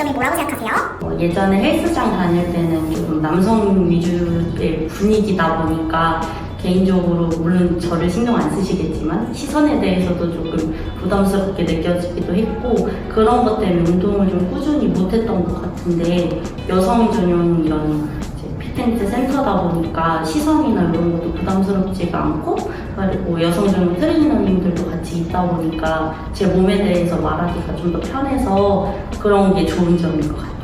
장점이 뭐라고 생각하세요? 어, 예전에 헬스장 다닐 때는 조금 남성 위주의 분위기다 보니까 개인적으로 물론 저를 신경 안 쓰시겠지만 시선에 대해서도 조금 부담스럽게 느껴지기도 했고 그런 것 때문에 운동을 좀 꾸준히 못했던 것 같은데 여성 전용 이런 이제 피트니스 센터다 보니까 시선이나 이런 것도 부담스럽지가 않고 그리고 여성 전용 트레이너님들도 같이 있다 보니까 제 몸에 대해서 말하기가 좀 더 편해서 그런 게 좋은 점인 것 같아요.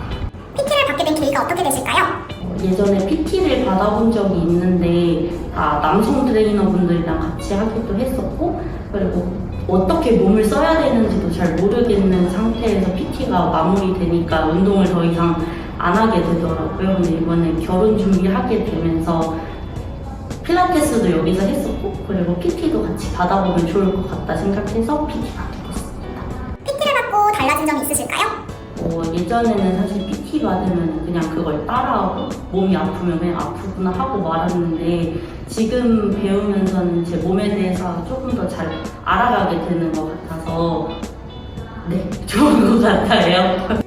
PT를 받게 된 계기가 어떻게 되실까요? 어, 예전에 PT를 받아본 적이 있는데 다 남성 트레이너분들이랑 같이 하기도 했었고 그리고 어떻게 몸을 써야 되는지도 잘 모르겠는 상태에서 PT가 마무리되니까 운동을 더 이상 안 하게 되더라고요. 근데 이번에 결혼 준비하게 되면서 필라테스도 여기서 했었고 그리고 PT도 같이 받아보면 좋을 것 같다 생각해서 PT 받게 됐습니다. PT를 받고 달라진 점이 있으실까요? 어, 예전에는 사실 PT 받으면 그냥 그걸 따라하고 몸이 아프면 그냥 아프구나 하고 말았는데 지금 배우면서는 제 몸에 대해서 조금 더 잘 알아가게 되는 것 같아서 네 좋은 것 같아요.